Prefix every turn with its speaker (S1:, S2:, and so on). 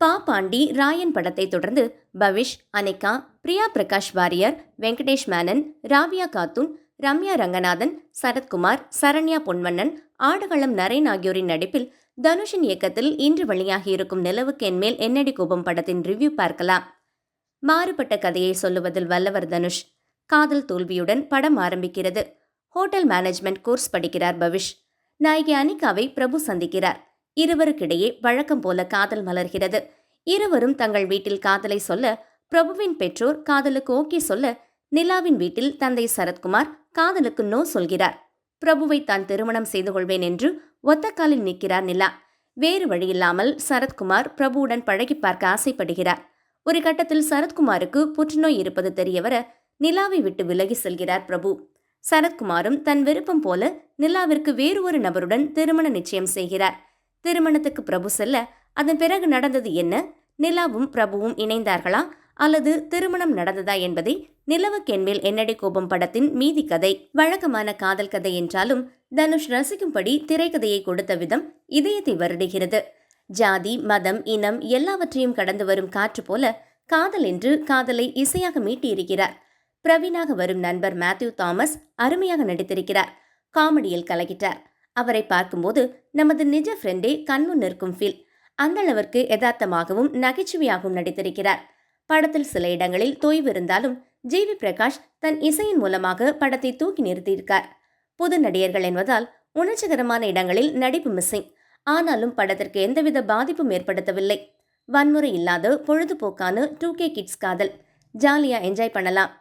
S1: பா பாண்டி ராயன் படத்தை தொடர்ந்து பவிஷ் அனிகா பிரியா பிரகாஷ் வாரியர் வெங்கடேஷ் மேனன் ராவியா காத்தூன் ரம்யா ரங்கநாதன் சரத்குமார் சரண்யா பொன்வண்ணன் ஆடுகளம் நரேன் ஆகியோரின் நடிப்பில் தனுஷின் இயக்கத்தில் இன்று வெளியாகியிருக்கும் நிலவுக்கு என்மேல் என்னடி கோபம் படத்தின் ரிவ்யூ பார்க்கலாம். மாறுபட்ட கதையை சொல்லுவதில் வல்லவர் தனுஷ். காதல் தோல்வியுடன் படம் ஆரம்பிக்கிறது. ஹோட்டல் மேனேஜ்மெண்ட் கோர்ஸ் படிக்கிறார் பவிஷ். நாயகி அனிகாவை பிரபு சந்திக்கிறார். இருவருக்கிடையே வழக்கம் போல காதல் மலர்கிறது. இருவரும் தங்கள் வீட்டில் காதலை சொல்ல பிரபுவின் பெற்றோர் காதலுக்கு ஓகே சொல்ல நிலாவின் வீட்டில் தந்தை சரத்குமார் காதலுக்கு நோ சொல்கிறார். பிரபுவை தான் திருமணம் செய்து கொள்வேன் என்று ஒத்த காலில் நிற்கிறார் நிலா. வேறு வழியில்லாமல் சரத்குமார் பிரபுவுடன் பழகி பார்க்க ஆசைப்படுகிறார். ஒரு கட்டத்தில் சரத்குமாருக்கு புற்றுநோய் இருப்பது தெரியவர நிலாவை விட்டு விலகி செல்கிறார் பிரபு. சரத்குமாரும் தன் விருப்பம் போல நிலாவிற்கு வேறு ஒரு நபருடன் திருமண நிச்சயம் செய்கிறார். திருமணத்துக்கு பிரபு செல்ல அதன் பிறகு நடந்தது என்ன? நிலாவும் பிரபுவும் இணைந்தார்களா? அல்லது திருமணம் நடந்ததா என்பதை நிலவுக்கென்மேல் என்னடி கோபம் படத்தின் மீதி கதை? வழக்கமான காதல் கதை என்றாலும் தனுஷ் ரசிக்கும்படி திரைக்கதையை கொடுத்த விதம் இதயத்தை வருடுகிறது. ஜாதி மதம் இனம் எல்லாவற்றையும் கடந்து வரும் காற்று போல காதல் என்று காதலை இசையாக மீட்டியிருக்கிறார். பிரவீனாக வரும் நண்பர் மேத்யூ தாமஸ் அருமையாக நடித்திருக்கிறார். காமெடியில் கலகிட்டார் அவரை பார்க்கும்போது நமது நிஜ ஃப்ரெண்டே கண்முன் நிற்கும் ஃபீல் அந்த அளவிற்கு யதார்த்தமாகவும் நகைச்சுவையாகவும் நடித்திருக்கிறார். படத்தில் சில இடங்களில் தொய்வு இருந்தாலும் ஜி வி பிரகாஷ் தன் இசையின் மூலமாக படத்தை தூக்கி நிறுத்தியிருக்கார். புது நடிகர்கள் என்பதால் உணர்ச்சிகரமான இடங்களில் நடிப்பு மிஸ்ஸிங் ஆனாலும் படத்திற்கு எந்தவித பாதிப்பும் ஏற்படுத்தவில்லை. வன்முறை இல்லாத பொழுதுபோக்கான டூ கே கிட்ஸ் காதல். ஜாலியா என்ஜாய் பண்ணலாம்.